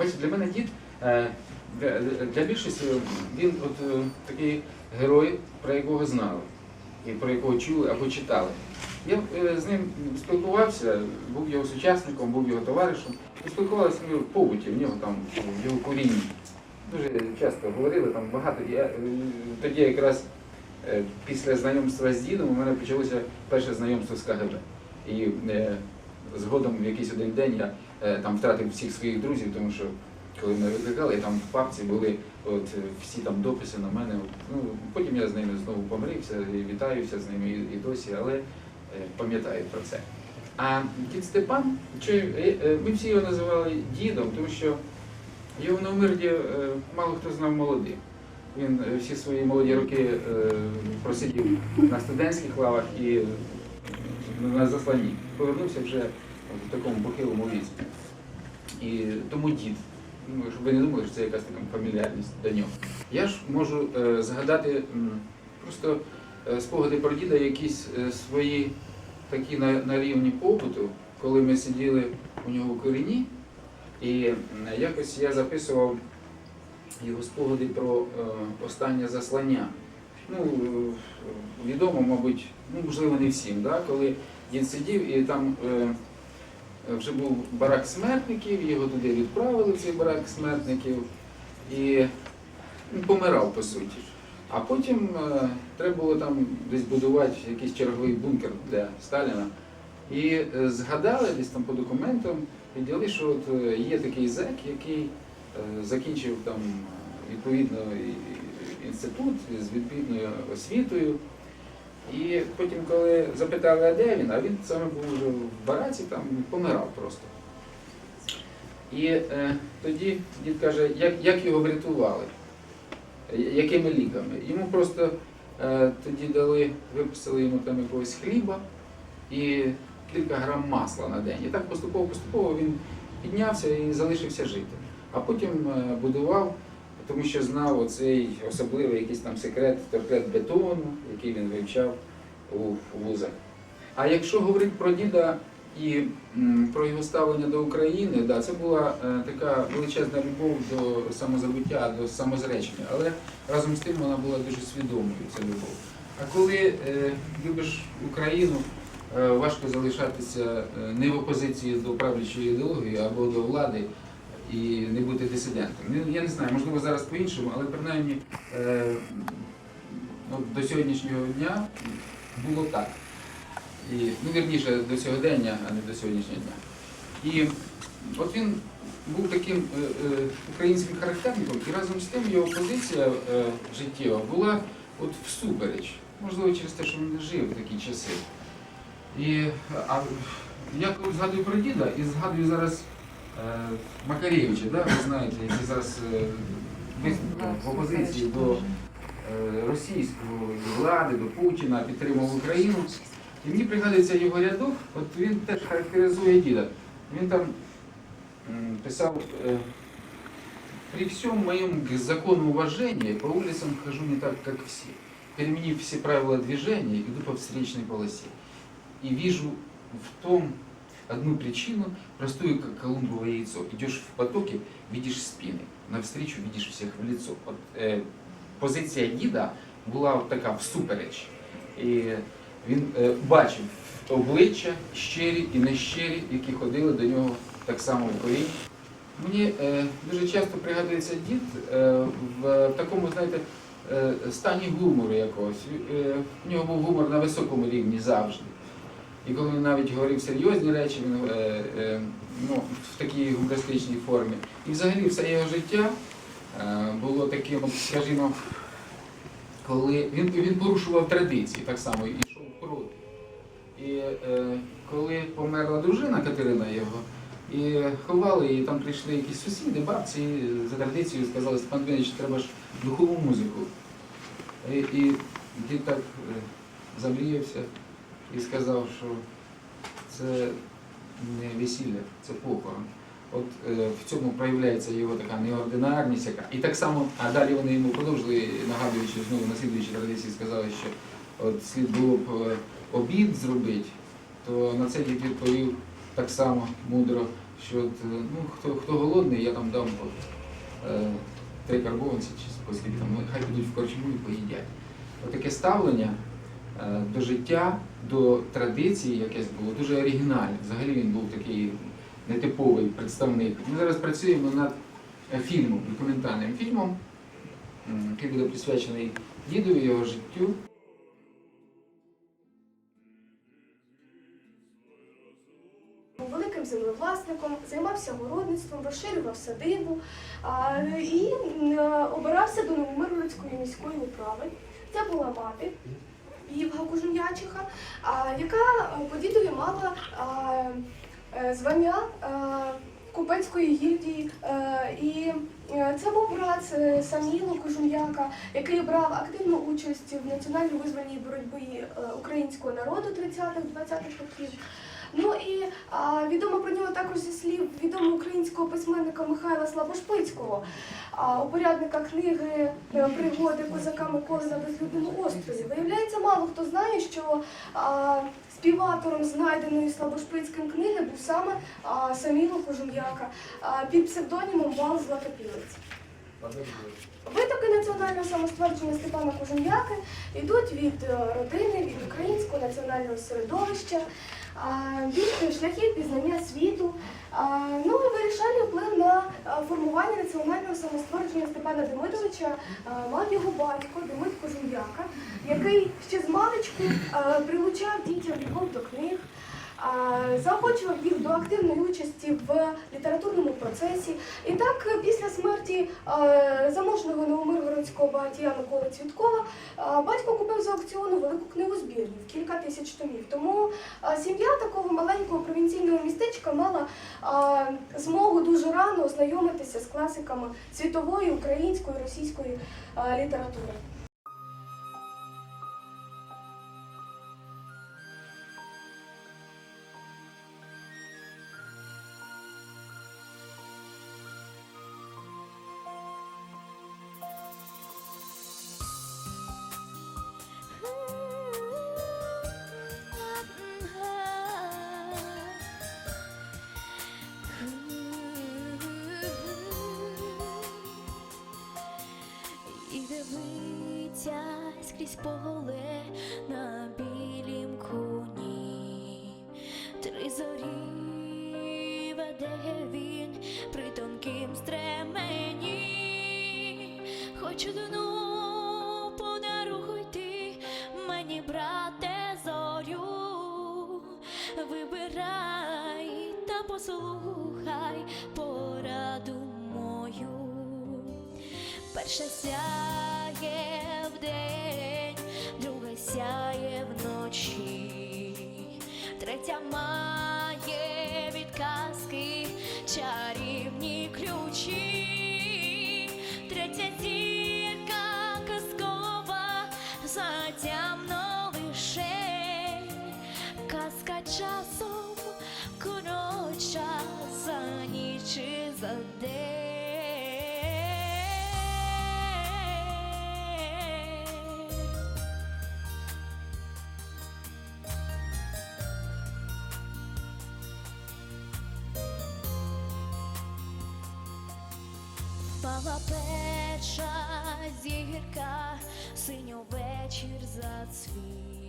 Бачите, для мене дід е, для, більшості він от е, такий герой, про якого знали, і про якого чули або читали. Я е, з ним спілкувався, був його сучасником, був його товаришем. Спілкувалися ми в побуті, в нього там, в його курінні. Дуже часто говорили там багато. Я, тоді якраз після знайомства з дідом у мене почалося перше знайомство з КГБ. І згодом в якийсь один день я там втратив всіх своїх друзів, тому що коли мене викликали, там в папці були от, е, всі там дописи на мене. Ну, потім я з ними знову помирився і вітаюся з ними і, досі, але е, пам'ятаю про це. А дід Степан, чи, е, е, ми всі його називали дідом, тому що його на Умирді е, мало хто знав молодим. Він е, всі свої молоді роки е, просидів на студентських лавах і е, на засланні. Повернувся вже в такому похилому віці. І тому дід. Ну, щоб ви не думали, що це якась така фамільярність до нього. Я ж можу е, згадати м, просто е, спогади про діда, якісь е, свої такі на, на рівні побуту, коли ми сиділи у нього в коріні, і м, якось я записував його спогади про е, останнє заслання. Ну, е, відомо, мабуть, ну, можливо, не всім, да? коли він сидів і там е, вже був барак смертників, його туди відправили цей барак смертників і помирав по суті. А потім е, треба було там десь будувати якийсь черговий бункер для Сталіна. І е, згадали десь там по документам, відділи, що от е, є такий зек, який е, закінчив там е, відповідно інститут з відповідною освітою. І потім, коли запитали, а де він, а він саме був вже в бараці, там помирав просто. І е, тоді дід каже, як, як його врятували, якими ліками. Йому просто е, тоді дали, виписали йому там якогось хліба і кілька грам масла на день. І так поступово-поступово він піднявся і залишився жити. А потім е, будував, тому що знав оцей особливий якийсь там секрет торпед бетону, який він вивчав у вузах. А якщо говорити про діда і про його ставлення до України, да, це була е, така величезна любов до самозабуття, до самозречення, але разом з тим вона була дуже свідомою, ця любов. А коли е, любиш Україну, е, важко залишатися е, не в опозиції до правлячої ідеології або до влади і не бути дисидентом. Ну, Я не знаю, можливо зараз по-іншому, але принаймні е, от до сьогоднішнього дня було так. І, ну, вірніше, до сьогодення, а не до сьогоднішнього дня. І от він був таким е, е, українським характерником, і разом з тим його позиція життєва була от всупереч. Можливо, через те, що він жив в такі часи. І а, я згадую про діда і згадую зараз Макаревича, да, ви знаєте, який зараз е, виступив в опозиції до е, російської влади, до Путіна, підтримав Україну. І мені пригадується його рядок, от він теж характеризує діда. Він там писав, при всем моем к закону уважения по улицам хожу не так, как все. Переменив все правила движения, иду по встречной полосе. И вижу в том одну причину, простую, как колумбово яйцо. Идешь в потоке, видишь спины, навстречу видишь всех в лицо. От, е, позиція діда була от така всупереч. І він е, бачив обличчя щирі і нещирі, які ходили до нього так само в корінь. Мені е, дуже часто пригадується дід е, в такому, знаєте, е, стані гумору якогось. Е, в нього був гумор на високому рівні завжди. І коли він навіть говорив серйозні речі, він е, е, ну, в такій гумористичній формі. І взагалі все його життя е, було таким, скажімо, коли він, він порушував традиції так само і йшов проти. І е, коли померла дружина Катерина його, і ховали, і там прийшли якісь сусіди, бабці, і за традицією сказали, Степан Дмитрович, треба ж духову музику. І, і дід так е, замріявся і сказав, що це не весілля, це похорон. От е, в цьому проявляється його така неординарність, яка. І так само, а далі вони йому продовжили, нагадуючи знову наслідуючи традиції, сказали, що от слід було б е, обід зробити, то на це дід відповів так само мудро, що от, е, ну, хто, хто голодний, я там дам от, е, три карбованці чи оскільки там, ну, хай підуть в корчму і поїдять. Отаке ставлення е, до життя, до традиції якесь було дуже оригінальне. Взагалі він був такий нетиповий представник. Ми зараз працюємо над е, фільмом, документальним фільмом, який буде присвячений дідові, його життю. Великим землевласником, займався городництвом, розширював садибу і е, обирався до Новомиргородської міської управи. Це була мати Євга Кужум'ячиха, яка е, по дідові мала е, звання купецької гільдії. Е, І е, це був брат Саміла Саміло Кожум'яка, який брав активну участь в національно-визвольній боротьбі е, українського народу 30-х-20-х років. Ну і а, відомо про нього також зі слів відомого українського письменника Михайла Слабошпицького, а, упорядника книги е, Пригоди козака Миколи на безлюдному острові. Виявляється, мало хто знає, що а, співавтором знайденої Слабошпицьким книги був саме а, Саміло Кожум'яка під псевдонімом Вал Златопілець. Витоки національного самоствердження Степана Кожум'яки йдуть від е, родини, від українського національного середовища, від пізнання світу. Ну і вирішальний вплив на формування національного самостворення Степана Демидовича мав його батько Демид Кожум'яка, який ще з маличку прилучав дітям любов до книг. Заохочував їх до активної участі в літературному процесі. І так, е, після смерті е, заможного новомиргородського багатія Миколи Цвіткова е, батько купив за аукціону велику книгу збірню в кілька тисяч томів. Тому сім'я такого маленького провінційного містечка мала змогу дуже рано ознайомитися з класиками світової, української, російської літератури. Дивиться скрізь поле на білім коні. Три зорі веде він при тонким стремені. Хочу одну подаруй ти мені, брате, зорю. Вибирай та послухай пораду мою. Перша сяє вдень, друга сяє вночі, третя має від казки чарівні ключі, третя зірка казкова затямно вишень, казка часом Впала перша зірка, синьо вечір зацвів.